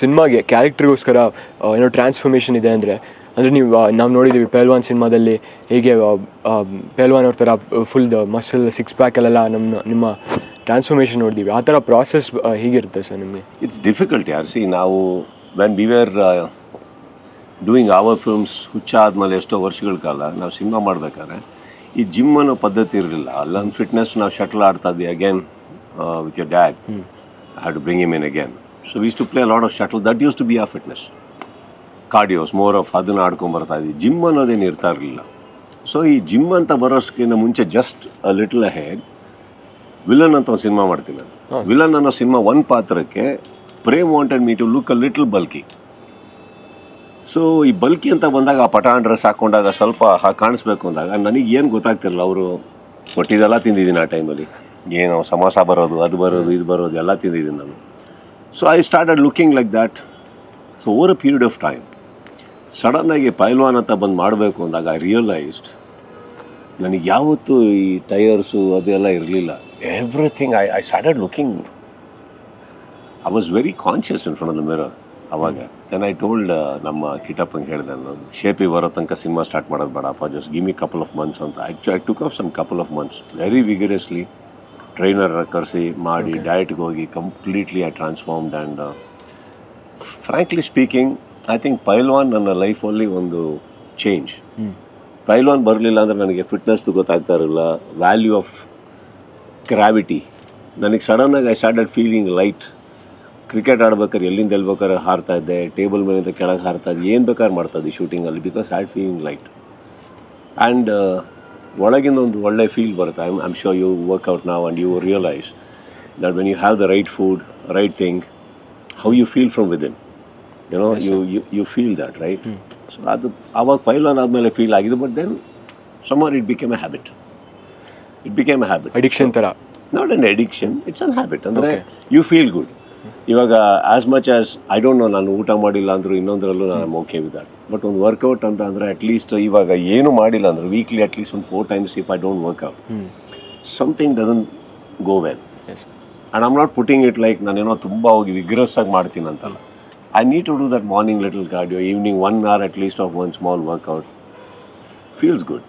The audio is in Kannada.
ಸಿನಿಮಾಗೆ ಕ್ಯಾರೆಕ್ಟ್ರಿಗೋಸ್ಕರ ಏನೋ ಟ್ರಾನ್ಸ್ಫಾರ್ಮೇಷನ್ ಇದೆ ಅಂದರೆ ಅಂದರೆ ನೀವು ನಾವು ನೋಡಿದ್ದೀವಿ ಪೆಹಲ್ವಾನ್ ಸಿನಿಮಾದಲ್ಲಿ ಹೇಗೆ ಪೆಹಲ್ವಾನ್ ಅವ್ರ ಥರ ಫುಲ್ ಮಸಲ್ ಸಿಕ್ಸ್ ಪ್ಯಾಕಲ್ಲೆಲ್ಲ ನಮ್ಮ ನಿಮ್ಮ ಟ್ರಾನ್ಸ್ಫಾರ್ಮೇಷನ್ ನೋಡಿದ್ದೀವಿ ಆ ಥರ ಪ್ರಾಸೆಸ್ ಹೀಗಿರುತ್ತೆ ಸರ್ ನಿಮಗೆ? ಇಟ್ಸ್ ಡಿಫಿಕಲ್ಟ್ ಯಾರು ಸಿ ನಾವು when we were doing our films ಹುಚ್ಚ ಆದಮೇಲೆ ಎಷ್ಟೋ ವರ್ಷಗಳ ಕಾಲ ನಾವು ಸಿನಿಮಾ ಮಾಡ್ಬೇಕಾದ್ರೆ ಈ ಜಿಮ್ ಅನ್ನೋ ಪದ್ಧತಿ ಇರಲಿಲ್ಲ. ಅಲ್ಲೊಂದು ಫಿಟ್ನೆಸ್ ನಾವು ಶಟಲ್ ಆಡ್ತಾ ಇದ್ವಿ again with your dad have to bring him in again so we used to play lot of shuttle that used to be a fitness cardios more of ಅದನ್ನು ಆಡ್ಕೊಂಬರ್ತಾ ಇದ್ದೀವಿ ಜಿಮ್ ಅನ್ನೋದೇನು ಇರ್ತಾ ಇರಲಿಲ್ಲ. ಸೊ ಈ ಜಿಮ್ ಅಂತ ಬರೋಷ್ಟಕ್ಕಿಂತ ಮುಂಚೆ just a little head villain ಅಂತ ಒಂದು ಸಿನಿಮಾ ಮಾಡ್ತೀನಿ ನಾನು. ವಿಲನ್ ಅನ್ನೋ ಸಿನಿಮಾ ಒಂದು ಪಾತ್ರಕ್ಕೆ Prem wanted me to look a little bulky so ಈ ಬಲ್ಕಿ ಅಂತ ಬಂದಾಗ ಆ ಪಟಾಣ ಡ್ರೆಸ್ ಹಾಕೊಂಡಾಗ ಸ್ವಲ್ಪ ಕಾಣಿಸ್ಬೇಕು ಅಂದಾಗ ನನಗೆ ಏನು ಗೊತ್ತಾಗ್ತಿರಲಿಲ್ಲ. ಅವರು ಒಟ್ಟಿದೆಲ್ಲ ತಿಂದಿದ್ದೀನಿ ಆ ಟೈಮಲ್ಲಿ ಏನು ಸಮೋಸ ಬರೋದು ಅದು ಬರೋದು ಇದು ಬರೋದು ಎಲ್ಲ ತಿಂದಿದ್ದೀನಿ ನಾನು. So I started looking like that so over a period of time ಸಡನ್ನಾಗಿ ಪೈಲ್ವಾನ್ ಅಂತ ಬಂದು ಮಾಡಬೇಕು ಅಂದಾಗ ಐ ರಿಯಲೈಸ್ಡ್ ನನಗೆ ಯಾವತ್ತೂ ಈ ಟೈರ್ಸು ಅದೆಲ್ಲ ಇರಲಿಲ್ಲ. Everything I I started looking I was very conscious in front of the mirror ಅವಾಗ. ದೆನ್ ಐ ಟೋಲ್ಡ್ ನಮ್ಮ ಕಿಟಪ್ಪಂಗೆ ಹೇಳಿದೆ, ನಾನು ಶೇಪಿ ಬರೋ ತನಕ ಸಿನಿಮಾ ಸ್ಟಾರ್ಟ್ ಮಾಡೋದು ಬೇಡಪ್ಪ just gimme couple of months ಅಂತ. ಆ್ಯಕ್ಚು I took off some couple of months very vigorously trainer ಕರೆಸಿ ಮಾಡಿ ಡಯಟ್ಗೆ ಹೋಗಿ completely I transformed and frankly speaking I think Pailwaan ನನ್ನ ಲೈಫಲ್ಲಿ ಒಂದು ಚೇಂಜ್ ಪೈಲ್ವಾನ್ ಬರಲಿಲ್ಲ ಅಂದರೆ ನನಗೆ ಫಿಟ್ನೆಸ್ದು ಗೊತ್ತಾಗ್ತಾ ಇರಲಿಲ್ಲ. ವ್ಯಾಲ್ಯೂ ಆಫ್ ಗ್ರಾವಿಟಿ ನನಗೆ ಸಡನ್ನಾಗಿ I started feeling light cricket ಆಡ್ಬೇಕಾದ್ರೆ ಎಲ್ಲಿಂದ ಎಲ್ಲಿ ಬೇಕಾದ್ರೆ ಹಾರ್ತಾ ಇದ್ದೆ. ಟೇಬಲ್ ಮೇಲಿಂದ ಕೆಳಗೆ ಹಾರ್ತಾ ಇದ್ದೆ. ಏನು ಬೇಕಾದ್ರೆ ಮಾಡ್ತಾ ಇದ್ದೆ ಶೂಟಿಂಗಲ್ಲಿ because I feeling light and ಒಳಗಿಂದ ಒಂದು ಒಳ್ಳೆ ಫೀಲ್ ಬರುತ್ತೆ. I am sure you work out ನಾವು and you realise that when you have the right food right thing how you feel from within you know you you you feel that right so ಅದು ಆವಾಗ ಪೈಲಾನ್ ಆದಮೇಲೆ ಫೀಲ್ ಆಗಿದೆ but then somewhere it became a habit it became a habit addiction ಥರ not an addiction it's an habit ಅಂದರೆ ಯು ಫೀಲ್ ಗುಡ್ ಇವಾಗ as much as I don't know ನಾನು ಊಟ ಮಾಡಿಲ್ಲ ಅಂದರೂ ಇನ್ನೊಂದರಲ್ಲೂ ನಾನು ಓಕೆ ವಿದಾಟ್ ದಟ್ ಬಟ್ ಒಂದು ವರ್ಕೌಟ್ ಅಂತ ಅಂದರೆ ಅಟ್ಲೀಸ್ಟ್ ಇವಾಗ ಏನು ಮಾಡಿಲ್ಲ ಅಂದರೆ ವೀಕ್ಲಿ ಅಟ್ಲೀಸ್ಟ್ ಒಂದು four times if I don't work out something doesn't go well and I'm not putting it like ನಾನೇನೋ ತುಂಬ ಹೋಗಿ ವಿಗ್ರಸ್ ಆಗಿ ಮಾಡ್ತೀನಿ ಅಂತಲ್ಲ. I need to do that morning little cardio evening one hour at least of one small workout feels good